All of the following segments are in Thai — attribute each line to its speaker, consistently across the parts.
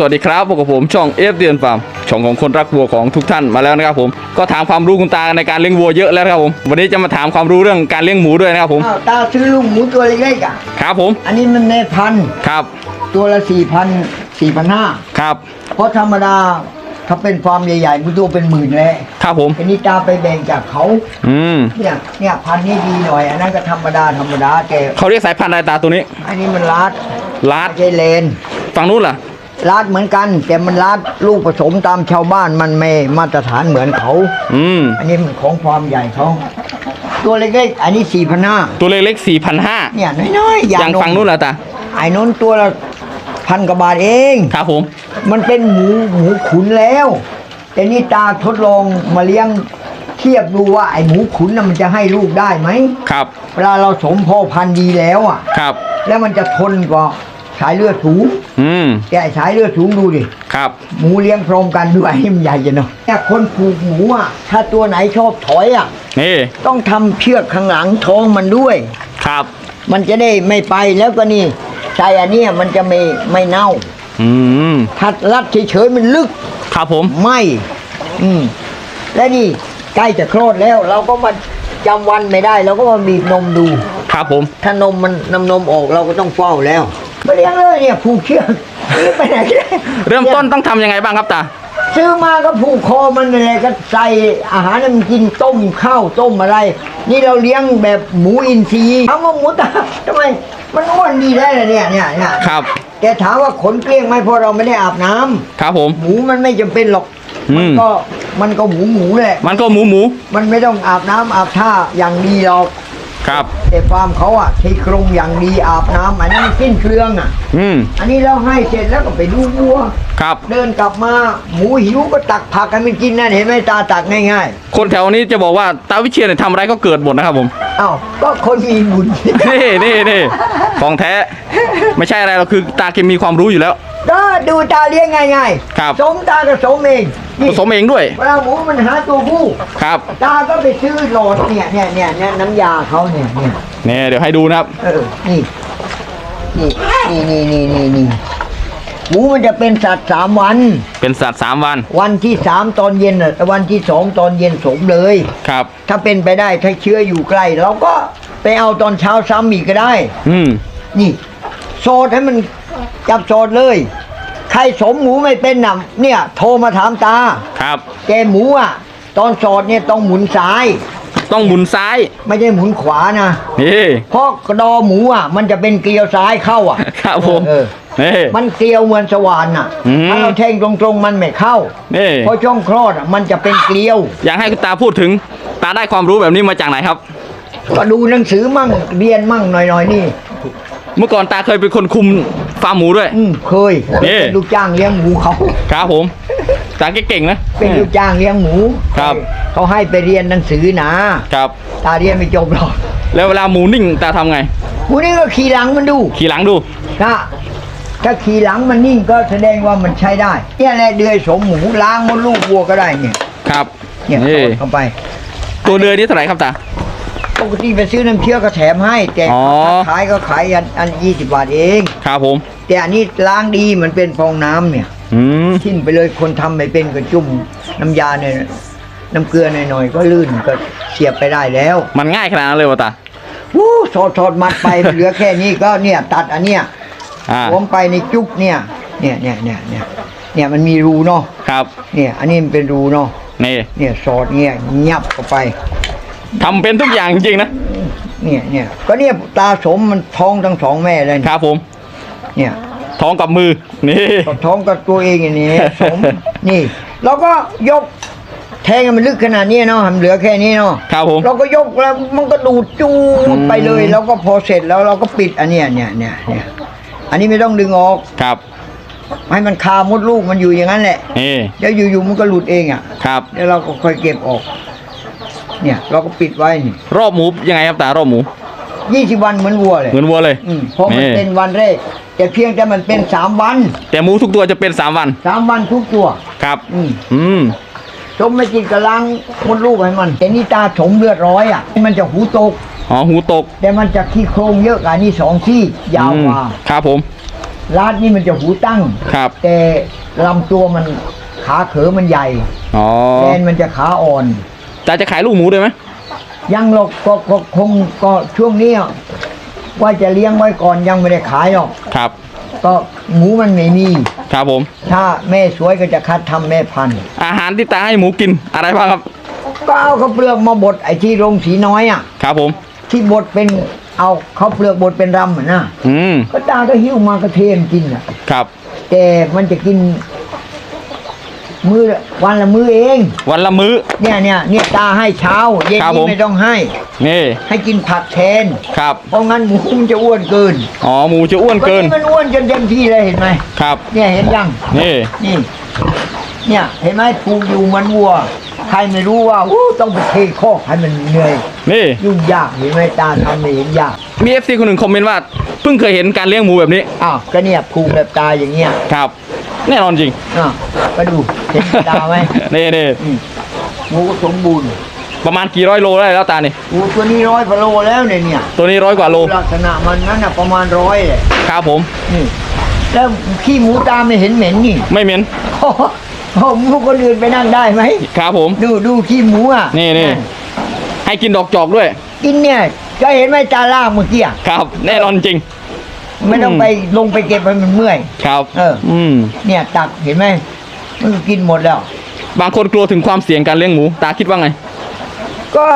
Speaker 1: สวัสดีครับพบกับผมช่องเอฟเดือนฟาร์มช่องของคนรักวัวของทุกท่านมาแล้วนะครับผมก็ถามความรู้คุณตาในการเลี้ยงวัวเยอะแล้วนะครับผมวันนี้จะมาถามความรู้เรื่องการเลี้ยงหมูด้วยนะครับผม
Speaker 2: อ้าวตาซื้อลูกหมูตัวเล็กๆอะ
Speaker 1: ครับผม
Speaker 2: อันนี้มันแม่พันธุ์
Speaker 1: ครับ
Speaker 2: ตัวละสี่พันสี่พันห้า
Speaker 1: ครับ
Speaker 2: เพราะธรรมดาถ้าเป็นฟาร์มใหญ่ๆมันตัวเป็นหมื่นเลย
Speaker 1: ครับผม
Speaker 2: อันนี้ตาไปแบ่งจากเขา
Speaker 1: อืม
Speaker 2: เนี่ยเนี่ยพันธุ์นี้ดีหน่อยอันนั้นก็ธรรมดาธรรมดาแต่
Speaker 1: เขาเรียกสายพันธุ์อะไรตาตัวนี้
Speaker 2: อันนี้มันลาด
Speaker 1: ลาด
Speaker 2: ไม่ใช่เลน
Speaker 1: ฝั่งนู้นล่ะ
Speaker 2: ลาดเหมือนกัน แต่มันลาดลูกผสมตามชาวบ้านมันไม่มาตรฐานเหมือนเขา
Speaker 1: อืม
Speaker 2: อันนี้มันของฟาร์มใหญ่เขาตัวเล็กๆ อันนี้สี่พันห้า
Speaker 1: ตัวเล็กๆสี่พันห้า
Speaker 2: เนี่ยน้อยๆ
Speaker 1: อย่าง
Speaker 2: ม
Speaker 1: ฝั่งนู้นล่ะตา
Speaker 2: ไอ้นู้นตัวละพันกว่าบาทเอง
Speaker 1: ครับผม
Speaker 2: มันเป็นหมูหมูขุนแล้ว แต่นี่ตาทดลองมาเลี้ยงเทียบดูว่าไอ้หมูขุนน่ะมันจะให้ลูกได้ไหม
Speaker 1: ครับ
Speaker 2: เวลาเราสมพ่อพันธุ์ดีแล้วอะ
Speaker 1: ครับ
Speaker 2: แล้วมันจะทนกว่า สายเลือดสูง
Speaker 1: อืม
Speaker 2: แต่ไอ้สายเลือดสูงดูดิ
Speaker 1: ครับ
Speaker 2: หมูเลี้ยงพร้อมกันด้วยให้มันใหญ่จังเนาะแต่คนผูกหมูอะ ถ้าตัวไหนชอบถอยอะ
Speaker 1: นี่
Speaker 2: ต้องทำเชือกข้างหลังท้องมันด้วย
Speaker 1: ครับ
Speaker 2: มันจะได้ไม่ไปแล้วก็นี่ใส่อันเนี้ยมันจะไม่ไม่เน่า
Speaker 1: อืม
Speaker 2: ถ้ารัดเฉยๆมันลึก
Speaker 1: ครับผม
Speaker 2: ไม่ อืม และนี่ใกล้จะคลอดแล้ว เราก็มาจำวันไม่ได้ เราก็มาบีบนมดู
Speaker 1: ครับผม
Speaker 2: ถ้านมมันนำนมออกเราก็ต้องเฝ้าแล้ว ไปเลี้ยงเลยเนี่ยผูกเชือกไม่ไปไหนก็ได้
Speaker 1: เริ่มต้นต้องทำยังไงบ้างครับตา
Speaker 2: ซื้อมาก็ผูกคอมันอะไรก็ใส่อาหารให้มันกินต้มข้าวต้มอะไร นี่เราเลี้ยงแบบหมูอินทรีย์ถามว่าหมูตาทำไมมันอ้วนดีได้เลยเนี่ยเนี่ยเนี่ย
Speaker 1: ครับ
Speaker 2: แต่ถามว่าขนเกลี้ยงไหมเพราะเราไม่ได้อาบน้ำ
Speaker 1: ครับผม
Speaker 2: หมูมันไม่จำเป็นหรอก
Speaker 1: อื
Speaker 2: มัน
Speaker 1: ม
Speaker 2: ก็มันก็หมูหมูแหละ
Speaker 1: มันก็หมูหมู
Speaker 2: มันไม่ต้องอาบน้ำอาบท่าอย่างดีหรอก
Speaker 1: ครับ
Speaker 2: แต่ฟาร์มเขาอะที่โครงอย่างดีอาบน้ำอันนั้นมันสิ้นเครื่องอะ
Speaker 1: อืม
Speaker 2: อันนี้เราให้เสร็จแล้วก็ไปดูวัว
Speaker 1: ครับ
Speaker 2: เดินกลับมาหมูหิวก็ตักผักให้มันกินนั่นเห็นไหมตาตักง่าย
Speaker 1: คนแถวนี้จะบอกว่าตาวิเชียรเนี่ยทำอะไรก็เกิดหมดนะครับผม
Speaker 2: ๆอ้าวก็คนมีบุญ
Speaker 1: นี่นี่นี่ของแท้ ไม่ใช่อะไรเราคือตาเกมีความรู้อยู่แล้ว
Speaker 2: ก็ดูตาเลี้ยงง่าย
Speaker 1: ครับ
Speaker 2: สมตาก็สมเอง
Speaker 1: ผ
Speaker 2: นี่
Speaker 1: สมเองด้วย
Speaker 2: เวลาหมูมันหาตัวผู้
Speaker 1: ครับ
Speaker 2: ตาก็ไปซื้อโหลดเนี่ยเนี่ยเนี่ยเนี่ยน้ำยาเขาเนี่ยเนี่ย
Speaker 1: เนี่ยเดี๋ยวให้ดูนะครับ
Speaker 2: เออนี่นี่นี่นี่นี่นี่นี่หมูมันจะเป็นสัตว์สามวัน
Speaker 1: เป็นสัตว์สามวัน
Speaker 2: วันที่สามตอนเย็นน่ะแต่วันที่สองตอนเย็นสมเลย
Speaker 1: ครับ
Speaker 2: ถ้าเป็นไปได้ถ้าเชื้ออยู่ใกล้เราก็ไปเอาตอนเช้าซ้ำอีกก็ได้
Speaker 1: อืม
Speaker 2: นี่โสดให้มันจับโสดเลย ใครสมหมูไม่เป็นน่ะเนี่ยโทรมาถามตา
Speaker 1: ครับ
Speaker 2: แกหมูอะ ตอนโสดเนี่ยต้องหมุนซ้าย
Speaker 1: ต้องหมุนซ้าย
Speaker 2: ไม่ใช่หมุนขวานะ
Speaker 1: นี่
Speaker 2: เพราะกระดอหมูอะ มันจะเป็นเกลียวซ้ายเข้าอะ
Speaker 1: ครับผม
Speaker 2: เออ
Speaker 1: นี่
Speaker 2: มันเกลียวเหมือนสว่านน่ะ
Speaker 1: อืม
Speaker 2: ถ้าเราแทงตรงๆมันไม่เข้า
Speaker 1: นี่
Speaker 2: เพราะช่องคลอดอะมันจะเป็นเกลียว
Speaker 1: อยากให้คุณตาพูดถึง ตาได้ความรู้แบบนี้มาจากไหนครับ
Speaker 2: ก็ดูหนังสือมั่งเรียนมั่งหน่อยๆนี่
Speaker 1: เมื่อก่อนตาเคยเป็นคนคุม ฟาร์มหมูด้วย
Speaker 2: อืมเคย
Speaker 1: นี่
Speaker 2: เป็นลูกจ้างเลี้ยงหมูเขา
Speaker 1: ครับผมตาเก่งๆนะ
Speaker 2: เป็นลูกจ้างเลี้ยงหมู
Speaker 1: ครับ
Speaker 2: เขาให้ไปเรียนหนังสือนะครับ ตาเรียนไม่จบหรอก
Speaker 1: แล้วเวลาหมูนิ่งตาทำไง
Speaker 2: หมูนี่ก็ขี่หลังมันดู
Speaker 1: ขี่หลังดู
Speaker 2: นะถ้าขี่หลังมันนิ่งก็แสดงว่ามันใช้ได้เนี่ยแหละเดือยสมหมูล้างมดลูกวัวก็ได้เนี่ย
Speaker 1: ครับ
Speaker 2: เนี่ย
Speaker 1: นี่
Speaker 2: สอดเข้าไป
Speaker 1: ตัวเดือยนี่เท่าไหร่ครับตา
Speaker 2: ปกติไปซื้อน้ำเชื่อก็แถมให้ แต่
Speaker 1: อ๋อ
Speaker 2: ขายก็ขายอันอันยี่สิบบาทเอง
Speaker 1: ครับผม
Speaker 2: แต่อันนี้ล้างดีมันเป็นฟองน้ำเนี่ย
Speaker 1: อืม
Speaker 2: ทิ้นไปเลยคนทำไม่เป็นก็จุ่มน้ำยาเนี่ยน้ำเกลือหน่อยๆก็ลื่นก็เสียบไปได้แล้ว
Speaker 1: มันง่ายขนาดนั้นเลยวะตา
Speaker 2: วู้สอดสอดมัดไป เหลือแค่นี้ก็เนี่ย ตัดอันเนี้ย
Speaker 1: อ่า
Speaker 2: รวมไปในจุกเนี่ยเนี่ยเนี่ยเนี่ยเนี่ยเนี่ยมันมีรูเนาะ
Speaker 1: ครับ
Speaker 2: เนี่ย อันนี้มันเป็นรูเนาะ
Speaker 1: นี่
Speaker 2: เนี่ยสอดเนี่ยยับเข้าไป
Speaker 1: ทำเป็นทุกอย่างจริงๆนะ
Speaker 2: เนี่ยเนี่ยก็เนี่ยตาสมมันท้องทั้งสองแม่เลย
Speaker 1: ครับผม
Speaker 2: เนี่ย
Speaker 1: ท้องกับมือนี่
Speaker 2: ก็ท้องกับตัวเองอย่างนี้สม นี่ เราก็ยกแทงให้มันลึกขนาดนี้เนาะมันเหลือแค่นี้เนาะ
Speaker 1: ครับผม
Speaker 2: เราก็ยกแล้วมันก็ดูดจูดไปเลย
Speaker 1: อืม
Speaker 2: แล้วก็พอเสร็จแล้วเราก็ปิดอันเนี้ยเนี่ยเนี่ยเนี่ยอันนี้ไม่ต้องดึงออก
Speaker 1: ครับ
Speaker 2: ให้มันคามดลูกมันอยู่อย่างนั้นแหละ
Speaker 1: นี่
Speaker 2: เดี๋ยวอยู่ๆมันก็หลุดเองอะ
Speaker 1: ครับ
Speaker 2: แล้วเราก็ค่อยเก็บออก เนี่ยเราก็ปิดไว้นี่
Speaker 1: รอบหมูยังไงครับตารอบหมู
Speaker 2: ยี่สิบวันเหมือนวัวเลย
Speaker 1: เหมือนวัวเลย
Speaker 2: อืมเพราะมัน
Speaker 1: นี่
Speaker 2: เป็นวันแรกแต่เพียงแต่มันเป็นสามวัน
Speaker 1: แต่หมูทุกตัวจะเป็นสามวัน
Speaker 2: สามวันทุกตัว
Speaker 1: ครับ
Speaker 2: อืม
Speaker 1: อืม
Speaker 2: สมไม่กินกระลังมดลูกให้มันแต่นี่ตาถมเลือดร้อยอะมันจะหูตก
Speaker 1: อ๋อหูตก
Speaker 2: แต่มันจะขี้โครงเยอะกว่านี่สองซี่ยาวกว่า
Speaker 1: อืมครับผม
Speaker 2: ลาดนี่มันจะหูตั้ง
Speaker 1: ครับ
Speaker 2: แต่ลำตัวมันขาเขอมันใหญ่
Speaker 1: อ๋อ
Speaker 2: แกนมันจะขาอ่อน
Speaker 1: ตาจะขายลูกหมูด้วยไหม
Speaker 2: ยังหรอกก็ก็คงก็ช่วงนี้อะว่าจะเลี้ยงไว้ก่อนยังไม่ได้ขายหรอก
Speaker 1: ครับ
Speaker 2: ก็หมูมันไม่มี
Speaker 1: ครับผม
Speaker 2: ถ้าแม่สวยก็จะคัดทำแม่พันธุ์
Speaker 1: อาหารที่ตาให้หมูกินอะไรบ้างครับ
Speaker 2: ก็เอาข้าวเปลือกมาบดไอ้ที่โรงสีน้อยอะ
Speaker 1: ครับผม
Speaker 2: ที่บดเป็นเอาข้าวเปลือกบดเป็นรำอะนะ
Speaker 1: อืม
Speaker 2: ก็ตาก็หิ้วมากระเทมกินอะ
Speaker 1: ครับ
Speaker 2: แต่มันจะกิน มือละวันละมือเอง
Speaker 1: วันละมื้อ
Speaker 2: เนี่ยเนี่ยเนี่ยตาให้เช้าเย็น
Speaker 1: ครับผ
Speaker 2: นี้
Speaker 1: ม
Speaker 2: ไม่ต้องให้
Speaker 1: นี่
Speaker 2: ให้กินผักแทน
Speaker 1: ครับ
Speaker 2: เพราะงั้นหมูมันจะอ้วนเกิน
Speaker 1: อ๋อหมูจะอ้วนเกิน
Speaker 2: วันนี้มันอ้วนจนเต็มที่เลยเห็นไหม
Speaker 1: ครับ
Speaker 2: เนี่ยเห็นยัง
Speaker 1: นี่
Speaker 2: นี่ เนี่ยเห็นไหมผูกอยู่เหมันวัว ใครไม่รู้ว่าอู้ต้องไปเทคอกให้มันเหนื่อย
Speaker 1: นี่
Speaker 2: ยุ่งยากเห็นไหมตาทำไม่เห็นยาก
Speaker 1: มีเอฟซีคนหนึ่งคอมเมนต์ว่า เพิ่งเคยเห็นการเลี้ยงหมูแบบนี้
Speaker 2: อ้าว ก็เนี่ยผูกแบบตาอย่างเงี้ย
Speaker 1: ครับ แน่นอนจริง
Speaker 2: อ้าวก็ดูเห็นตาไหม
Speaker 1: นี่นี่
Speaker 2: อืมหมูสมบูรณ์
Speaker 1: ประมาณกี่ร้อยโลได้แล้วตานี่
Speaker 2: หมูตัวนี้ร้อยกว่าโลแล้วเนี่ยเนี่ย
Speaker 1: ตัวนี้ร้อยกว่าโล
Speaker 2: ลักษณะมันนั่นน่ะประมาณร้อยเลย
Speaker 1: ครับผม
Speaker 2: นี่แล้วขี้หมูตาไม่เห็นเหม็นนี่
Speaker 1: ไม่เหม็น
Speaker 2: โอ้โหโอ้โหหมูคนอื่นไปนั่งได้ไหม
Speaker 1: ครับผม
Speaker 2: ดูดูขี้หมูอะ
Speaker 1: นี่นี่ให้กินดอกจอกด้วย
Speaker 2: กินเนี่ยจะเห็นไหมตาล่างเมื่อกี้อะ
Speaker 1: ครับ แน่นอนจริง
Speaker 2: ไม่ต้องไปลงไปเก็บให้มันเมื่อย
Speaker 1: ครับ
Speaker 2: เออ
Speaker 1: อืม
Speaker 2: เนี่ยตักเห็นไหมมันก็กินหมดแล้ว
Speaker 1: บางคนกลัวถึงความเสี่ยงการเลี้ยงหมู ตาคิดว่าไง
Speaker 2: ก็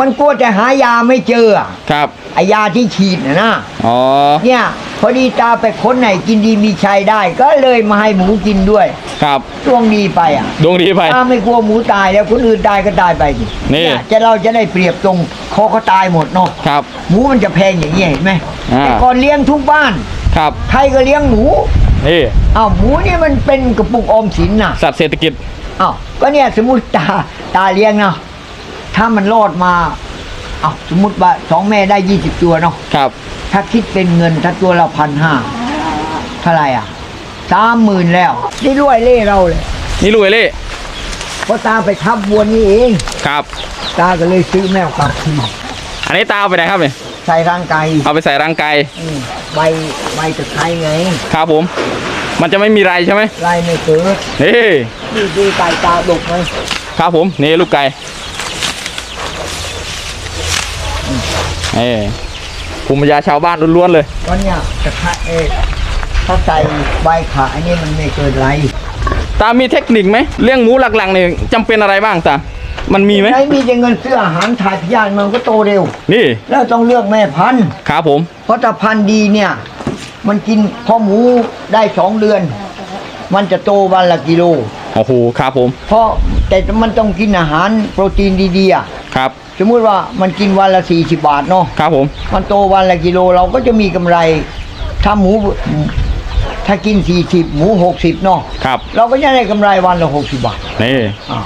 Speaker 2: มันกลัวจะหายาไม่เจออะ
Speaker 1: ครับ
Speaker 2: ไอยาที่ฉีดนะนะ
Speaker 1: อ๋อ
Speaker 2: เนี่ย พอดีตาไปค้นไหนกินดีมีชัยได้ ก็เลยมาให้หมูกินด้วย
Speaker 1: ครับ
Speaker 2: ช่วงดีไปอะ
Speaker 1: ดวงดีไป
Speaker 2: ตาไม่กลัวหมูตายแล้วคนอื่นตายก็ตายไปสิ
Speaker 1: นี่
Speaker 2: เยจะเราจะได้เปรียบตรงคอเขาตายหมดเนาะ
Speaker 1: ครับ
Speaker 2: หมูมันจะแพงอย่างนี้ยเห็นไหม
Speaker 1: อ่า
Speaker 2: แต่ก่อนเลี้ยงทุกบ้าน
Speaker 1: ครับ
Speaker 2: ใครก็เลี้ยงหมู
Speaker 1: นี่
Speaker 2: อ้าวหมูเนี่ยมันเป็นกระปุกออมสินน่ะ
Speaker 1: สัตว์เศรษฐกิจ
Speaker 2: อ้าวก็เนี่ยสมมติตาตาเลี้ยงเนาะ ถ้ามันรอดมาอ้าวสมมติว่าสองแม่ได้ยี่สิบตัวเนาะ
Speaker 1: ครับ
Speaker 2: ถ้าคิดเป็นเงินถ้าตัวละพันห้าเท่าไหร่อะสามหมื่นแล้วนี่รวยเล่เราเลย
Speaker 1: นี่ลุยเล่
Speaker 2: เพราะตาไปทับวัวนี่เอง
Speaker 1: ครับ
Speaker 2: ตาก็เลยซื้อแมวกลับคืน
Speaker 1: อันนี้ตาเอาไปไหนครับเนี่ย
Speaker 2: ใส่ร่างกาย
Speaker 1: เอาไปใส่ร่างกาย
Speaker 2: อืมใบใบตะไคร้ไง
Speaker 1: ครับผม มันจะไม่มีไรใช่ไหม
Speaker 2: ลายไม่เกิด
Speaker 1: นี่
Speaker 2: นี่ดูไก่ตาดกไหม
Speaker 1: ครับผมนี่ลูกไก่ เอ้ภูมิปัญญาชาวบ้านล้วนๆเลย
Speaker 2: วันเนี้ยตะไคร้เอ๊ะถ้าใส่ใบขาอันนี้มันไม่เกิดไร
Speaker 1: ตา มีเทคนิคไหมเลี้ยงหมูหลักๆเนี่ยจำเป็นอะไรบ้างตา มันมีไหม
Speaker 2: ไม่มีแต่เงินซื้ออาหารถ่ายพยานมันก็โตเร็ว
Speaker 1: นี่
Speaker 2: แล้วต้องเลือกแม่พันธุ์
Speaker 1: ครับผม
Speaker 2: เพราะถ้าพันธุ์ดีเนี่ย มันกินพอหมูได้สองเดือน มันจะโตวันละกิโล
Speaker 1: โอ้โห ครับผม
Speaker 2: เพราะแต่มันต้องกินอาหารโปรตีนดีๆอะ
Speaker 1: ครับ
Speaker 2: สมมุติว่ามันกินวันละ40บาทเนาะ
Speaker 1: ครับผม
Speaker 2: มันโตวันละกิโลเราก็จะมีกำไร ถ้าหมูถ้ากิน40หมู60เนาะ
Speaker 1: ครับ
Speaker 2: เราก็จะได้กำไรวันละ60บาท
Speaker 1: นี่
Speaker 2: อ่า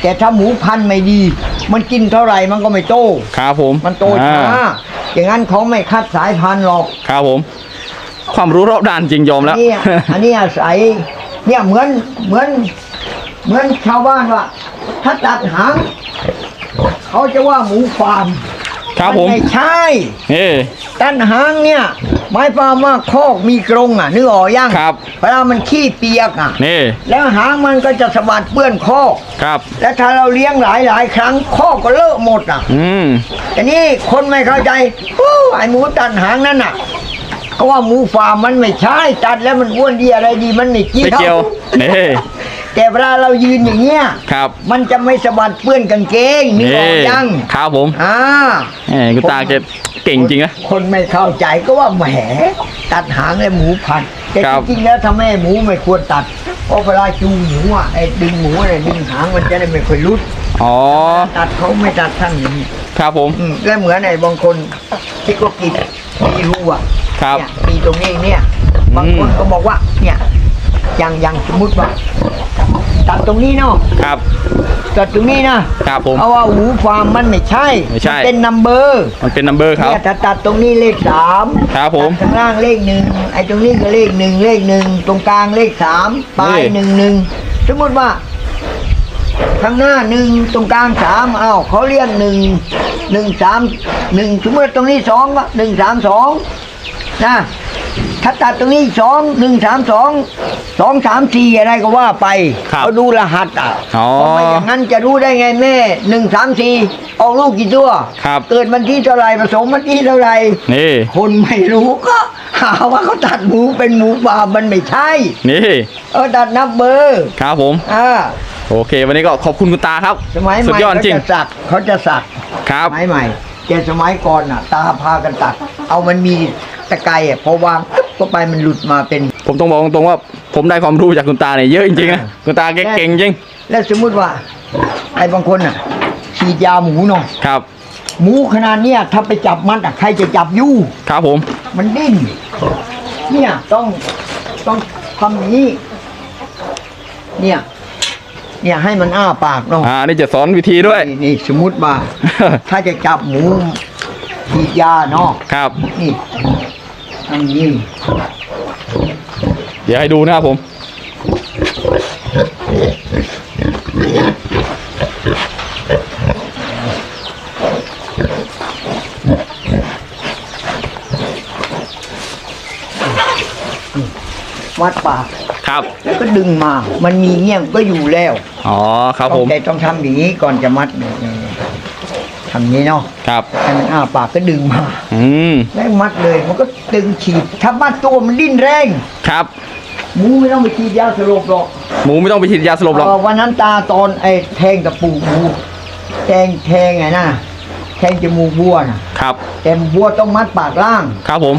Speaker 2: แต่ถ้าหมูพันธุ์ไม่ดี มันกินเท่าไหร่มันก็ไม่โต
Speaker 1: ครับผม
Speaker 2: มันโตช้า
Speaker 1: อ่
Speaker 2: อย่างนั้นเขาไม่คัดสายพันธุ์หรอก
Speaker 1: ครับผม ความรู้รอบด้านจริงยอมแล้ว
Speaker 2: เนี่ย อันนี้อาศัยเนี่ยเหมือนเหมือนเหมือนชาวบ้านว่า ถ้าตัดหาง เขาจะว่าหมูฟาร์ม
Speaker 1: ครับผม
Speaker 2: นไม่ใช่
Speaker 1: นี่
Speaker 2: ตัดหางเนี่ยหมายความว่าคอกมีกรงอะนึกออกยัง
Speaker 1: ครับ
Speaker 2: เวลามันขี้เปียกอะ
Speaker 1: นี่
Speaker 2: แล้วหางมันก็จะสะบัดเปื้อนคอก
Speaker 1: ครับ
Speaker 2: แล้วถ้าเราเลี้ยงหลายหลายๆครั้งคอกก็เลอะหมดอะ
Speaker 1: อืม
Speaker 2: แต่นี่คนไม่เข้าใจโอ้ไอหมูตัดหางนั่นน่ะเขาว่าหมูฟาร์มมันไม่ใช่ตัดแล้วมันอ้วนดีอะไรดีมันไม่เกี่
Speaker 1: ไม่เกี่ยวนี่
Speaker 2: แต่เวลาเรายืนอย่างเงี้ย
Speaker 1: ครับ
Speaker 2: มันจะไม่สะบัดเปื้อนกางเกงนึกออกยัง
Speaker 1: ครับผม
Speaker 2: อ่า
Speaker 1: แหมคุณตาแกเก่งจริงนะ
Speaker 2: คนไม่เข้าใจก็ว่าแหมตัดหางเลยหมูพันธุ์แต่
Speaker 1: ครั
Speaker 2: จ
Speaker 1: บ
Speaker 2: ริงๆแล้วทำไมหมูไม่ควรตัดเพราะเวลาจูงหมูอะไอ้ดึงหมูเนี่ยดึงหางมันจะได้ไม่ค่อยรุด
Speaker 1: อ๋อ
Speaker 2: ตัดเขาไม่ตัดท่านอย่างนี้
Speaker 1: ครับผม
Speaker 2: อืมก็เหมือนไอ้บางคนที่ก็กินมีรูอะ
Speaker 1: ครับ
Speaker 2: เนี่ยมีตรงนี้เนี่ยบางคน
Speaker 1: อืม
Speaker 2: ก็บอกว่าเนี่ยอย่างอย่างสมมติว่า ตัดตรงนี้เนาะ
Speaker 1: ครับ
Speaker 2: ตัดตรงนี้นะครับ
Speaker 1: ผม
Speaker 2: เอาว่าหูฟาร์มมันไม่ใช่
Speaker 1: ไม่ใช่
Speaker 2: นเป็นนัมเบอร์
Speaker 1: มันเป็นนัมเบอร์ครับ
Speaker 2: เนี่ยถ้าตัดตรงนี้เลขสาม
Speaker 1: ครับผม
Speaker 2: ตัดข้างล่างเลขหนึ่งไอ้ตรงนี้ก็เลขหนึ่งเลขหนึ่งตรงกลางเลขสามปลาย
Speaker 1: นี่
Speaker 2: หนึ่งหนึ่งสมมติว่า ข้างหน้าหนึ่งตรงกลางสามอ้าวเขาเรียกหนึ่งหนึ่งสามหนึ่งสมมติว่าตรงนี้สองก็หนึ่งสามสองนะ ถ้าตัดตรงนี้สองหนึ่งสามสองสองสามสี่อะไรก็ว่าไป
Speaker 1: ครับ
Speaker 2: เขาดูรหัสอะ
Speaker 1: อ๋อ
Speaker 2: เพราะไม่อย่างนั้นจะรู้ได้ไงแม่หนึ่งสามสี่ออกลูกกี่ตัว
Speaker 1: ครับ
Speaker 2: เกิดวันที่เท่าไหรผสมวันที่เท่าไหร
Speaker 1: นี่
Speaker 2: คนไม่รู้ก็หาว่าเขาตัดหมูเป็นหมูป่ามันไม่ใช่
Speaker 1: นี่
Speaker 2: เออตัดนับเบอร์
Speaker 1: ครับผม
Speaker 2: อ่า
Speaker 1: โอเค วันนี้ก็ขอบคุณคุณตาครับ
Speaker 2: สมัยให
Speaker 1: สุด
Speaker 2: ม่
Speaker 1: ยอด
Speaker 2: เขา
Speaker 1: จริง
Speaker 2: จะสักเขาจะสัก
Speaker 1: ครับ
Speaker 2: สมัยใหม่แต่สมัยก่อนน่ะ ตาพากันตัด เอามันมี ตะไคร้อะพอวางปึ๊บก็ไปมันหลุดมาเป็น
Speaker 1: ผมต้องบอกตรงๆว่าผมได้ความรู้จากคุณตาเนี่ยเยอะจริงๆนะคุณตาแกเก่งจริง
Speaker 2: แล้วสมมุติว่าไอ้บางคนน่ะฉีดยาหมูเนาะ
Speaker 1: ครับ
Speaker 2: หมูขนาดเนี้ยถ้าไปจับมันอะใครจะจับอยู่
Speaker 1: ครับผม
Speaker 2: มันดิ้นเนี่ยต้องต้องทำอย่างนี้ เนี่ย เนี่ยให้มันอ้าปากเนาะ
Speaker 1: อ่านี่จะสอนวิธีด้วย
Speaker 2: นี่นี่สมมุติว่า ถ้าจะจับหมูฉีดยาเนาะ
Speaker 1: ครับ
Speaker 2: นี่ทำ อย่างนี้
Speaker 1: เดี๋ยวให้ดูนะครับผม
Speaker 2: มัดปาก
Speaker 1: ครับ
Speaker 2: แล้วก็ดึงมา มันมีเงี้ยมก็อยู่แล้ว
Speaker 1: อ๋อครับผม
Speaker 2: แต่ต้องทำอย่างนี้ก่อนจะมัดเนี่ย ทำอย่างนี้เนาะ
Speaker 1: ครับ
Speaker 2: ให้มันอ้าปากก็ดึงมา
Speaker 1: อืม
Speaker 2: แล้วมัดเลย มันก็ดึงฉีดถ้ามัดตัวมันดิ้นแรง
Speaker 1: ครับ
Speaker 2: หมูไม่ต้องไปฉีดยาสลบหรอก
Speaker 1: หมูไม่ต้องไปฉีดยาสลบหรอก
Speaker 2: เออวันนั้นตาตอนไอ้แทงกับปูหมูแทงแทงไงนะแทงจมูกวัวนะครับ แต่วัวต้องมัดปากล่าง
Speaker 1: ครับผม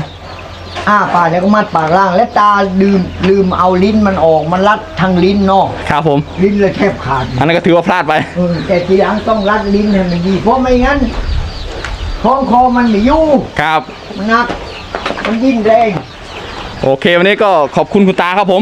Speaker 2: อ้าปากแล้วก็มัดปากล่าง และตาลืมลืมเอาลิ้นมันออกมันรัดทางลิ้นเนอก
Speaker 1: ครับผม
Speaker 2: ลิ้นเลยแทบขาด
Speaker 1: อันนั้นก็ถือว่าพลาดไป
Speaker 2: เออแต่ทีหลังต้องรัดลิ้นให้มันดี เพราะไม่งั้นคล้องคอมันไม่อยู่
Speaker 1: ครับ
Speaker 2: มันหนัก มันดิ้นแรง
Speaker 1: โอเควันนี้ก็ขอบคุณคุณตาครับผม